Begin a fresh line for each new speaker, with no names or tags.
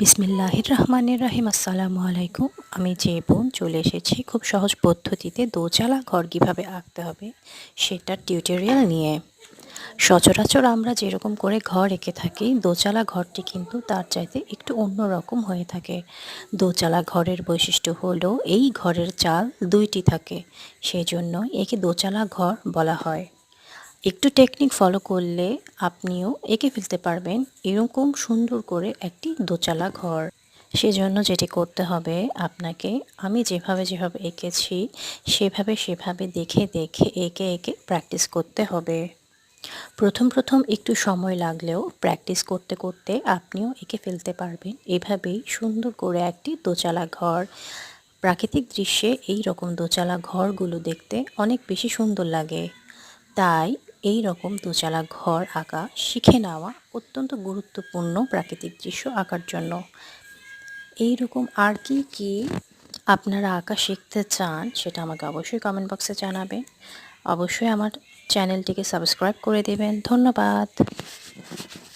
বিসমিল্লাহির রহমানির রাহিম আসসালামু আলাইকুম। আমি যে বোন চলে এসেছি খুব সহজ পদ্ধতিতে দোচালা ঘর কীভাবে আঁকতে হবে সেটার টিউটোরিয়াল নিয়ে। সচরাচর আমরা যেরকম করে ঘর এঁকে থাকি, দোচালা ঘরটি কিন্তু তার চাইতে একটু অন্য রকম হয়ে থাকে। দোচালা ঘরের বৈশিষ্ট্য হলো, এই ঘরের চাল দুইটি থাকে, সেজন্য একে দোচালা ঘর বলা হয়। একটু টেকনিক ফলো করলে আপনিও এঁকে ফেলতে পারবেন এরকম সুন্দর করে একটি দোচালা ঘর। সেজন্য যেটি করতে হবে, আপনাকে আমি যেভাবে যেভাবে এঁকেছি, সেভাবে সেভাবে দেখে দেখে এঁকে এঁকে প্র্যাকটিস করতে হবে। প্রথম প্রথম একটু সময় লাগলেও প্র্যাকটিস করতে করতে আপনিও এঁকে ফেলতে পারবেন। এভাবেই সুন্দর করে একটি দোচালা ঘর। প্রাকৃতিক দৃশ্যে এই রকম দোচালা ঘরগুলো দেখতে অনেক বেশি সুন্দর লাগে। তাই এই রকম দুচালা ঘর আঁকা শিখে নেওয়া অত্যন্ত গুরুত্বপূর্ণ প্রাকৃতিক দৃশ্য আঁকার জন্য। এই রকম আর কি কি আপনারা আঁকা শিখতে চান সেটা আমাকে অবশ্যই কমেন্ট বক্সে জানাবেন। অবশ্যই আমার চ্যানেলটিকে সাবস্ক্রাইব করে দেবেন। ধন্যবাদ।